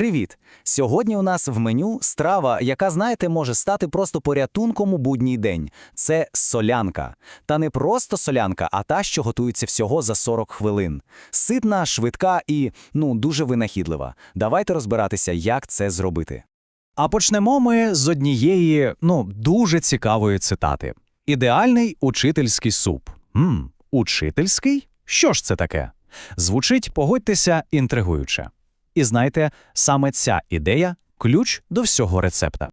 Привіт! Сьогодні у нас в меню страва, яка, знаєте, може стати просто порятунком у будній день. Це солянка. Та не просто солянка, а та, що готується всього за 40 хвилин. Ситна, швидка і, ну, дуже винахідлива. Давайте розбиратися, як це зробити. А почнемо ми з однієї, ну, дуже цікавої цитати: Ідеальний учительський суп. Мм, учительський? Що ж це таке? Звучить, погодьтеся, інтригуюче. І знаєте, саме ця ідея ключ до всього рецепта.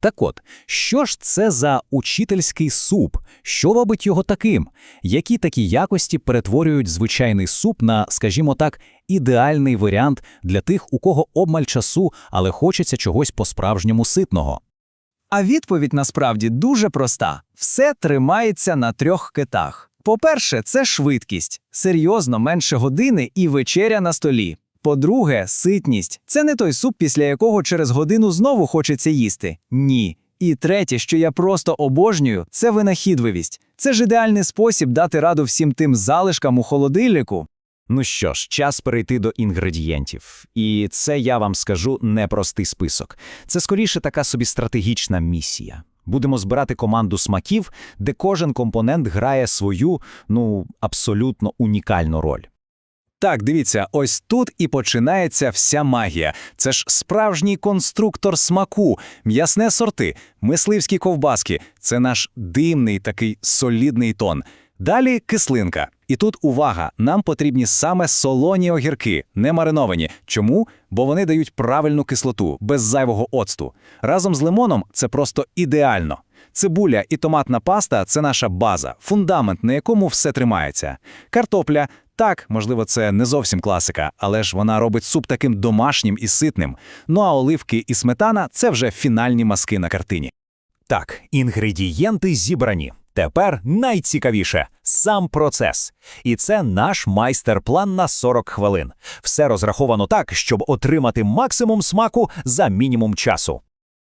Так от, що ж це за учительський суп? Що робить його таким? Які такі якості перетворюють звичайний суп на, скажімо так, ідеальний варіант для тих, у кого обмаль часу, але хочеться чогось по-справжньому ситного? А відповідь насправді дуже проста: все тримається на трьох китах. По-перше, це швидкість, серйозно менше години і вечеря на столі. По-друге, ситність це не той суп, після якого через годину знову хочеться їсти. Ні. І третє, що я просто обожнюю, це винахідливість. Це ж ідеальний спосіб дати раду всім тим залишкам у холодильнику. Ну що ж, час перейти до інгредієнтів. І це я вам скажу непростий список. Це скоріше така собі стратегічна місія. Будемо збирати команду смаків, де кожен компонент грає свою, ну, абсолютно унікальну роль. Так, дивіться, ось тут і починається вся магія. Це ж справжній конструктор смаку, м'ясне сорти, мисливські ковбаски. Це наш димний такий солідний тон. Далі кислинка. І тут увага, нам потрібні саме солоні огірки, не мариновані. Чому? Бо вони дають правильну кислоту, без зайвого оцту. Разом з лимоном це просто ідеально. Цибуля і томатна паста це наша база, фундамент, на якому все тримається. Картопля так, можливо, це не зовсім класика, але ж вона робить суп таким домашнім і ситним. Ну а оливки і сметана це вже фінальні маски на картині. Так, інгредієнти зібрані. Тепер найцікавіше сам процес. І це наш майстер-план на 40 хвилин. Все розраховано так, щоб отримати максимум смаку за мінімум часу.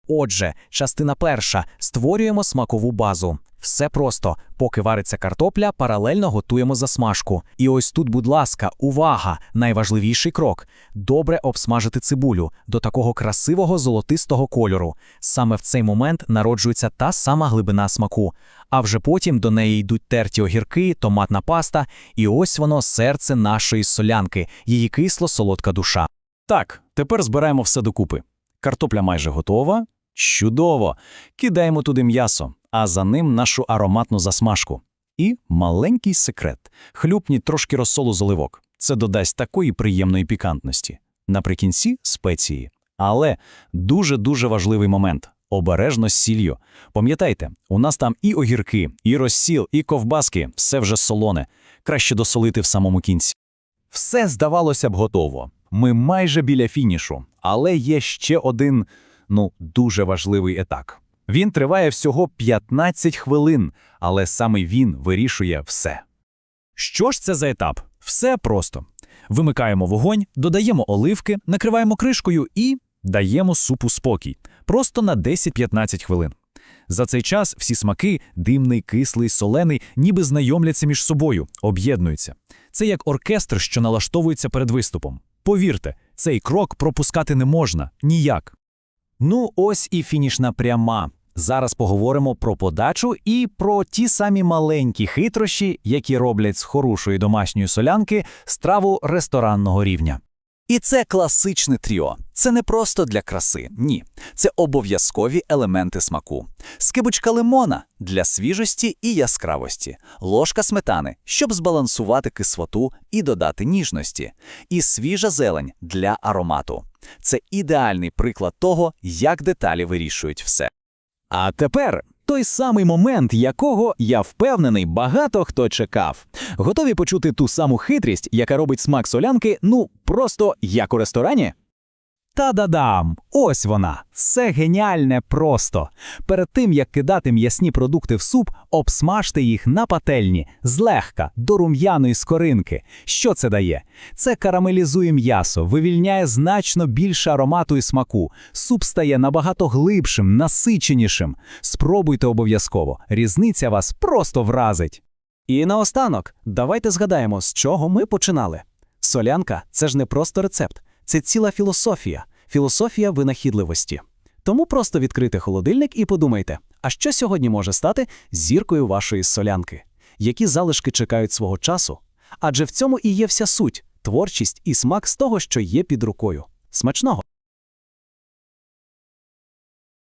Отже, частина перша створюємо смакову базу. Все просто, поки вариться картопля, паралельно готуємо засмажку. І ось тут, будь ласка, увага! Найважливіший крок добре обсмажити цибулю до такого красивого золотистого кольору. Саме в цей момент народжується та сама глибина смаку. А вже потім до неї йдуть терті огірки, томатна паста, і ось воно серце нашої солянки, її кисло-солодка душа. Так, тепер збираємо все докупи. Картопля майже готова. Чудово! Кидаємо туди м'ясо, а за ним нашу ароматну засмажку. І маленький секрет: хлюпніть трошки розсолу з оливок. Це додасть такої приємної пікантності. Наприкінці спеції. Але дуже-дуже важливий момент обережно з сіллю. Пам'ятайте, у нас там і огірки, і розсіл, і ковбаски все вже солоне. Краще досолити в самому кінці. Все здавалося б готово. Ми майже біля фінішу, але є ще один ну, дуже важливий етап. Він триває всього 15 хвилин, але саме він вирішує все. Що ж це за етап? Все просто. Вимикаємо вогонь, додаємо оливки, накриваємо кришкою і даємо супу спокій. Просто на 10-15 хвилин. За цей час всі смаки димний, кислий, солений, ніби знайомляться між собою, об'єднуються. Це як оркестр, що налаштовується перед виступом. Повірте, цей крок пропускати не можна ніяк. Ну, ось і фінішна пряма. Зараз поговоримо про подачу і про ті самі маленькі хитрощі, які роблять з хорошої домашньої солянки страву ресторанного рівня. І це класичне тріо. Це не просто для краси, ні. Це обов'язкові елементи смаку. Скибочка лимона для свіжості і яскравості, ложка сметани, щоб збалансувати кислоту і додати ніжності, і свіжа зелень для аромату. Це ідеальний приклад того, як деталі вирішують все. А тепер той самий момент, якого я впевнений, багато хто чекав. Готові почути ту саму хитрість, яка робить смак солянки, ну просто як у ресторані? Та-да-дам! Ось вона! Все геніальне просто. Перед тим як кидати м'ясні продукти в суп, обсмажте їх на пательні злегка до рум'яної скоринки. Що це дає? Це карамелізує м'ясо, вивільняє значно більше аромату і смаку. Суп стає набагато глибшим, насиченішим. Спробуйте обов'язково. Різниця вас просто вразить. І наостанок, давайте згадаємо, з чого ми починали. Солянка це ж не просто рецепт, це ціла філософія. філософія винахідливості. Тому просто відкрийте холодильник і подумайте, а що сьогодні може стати зіркою вашої солянки? Які залишки чекають свого часу? Адже в цьому і є вся суть, творчість і смак з того, що є під рукою. Смачного!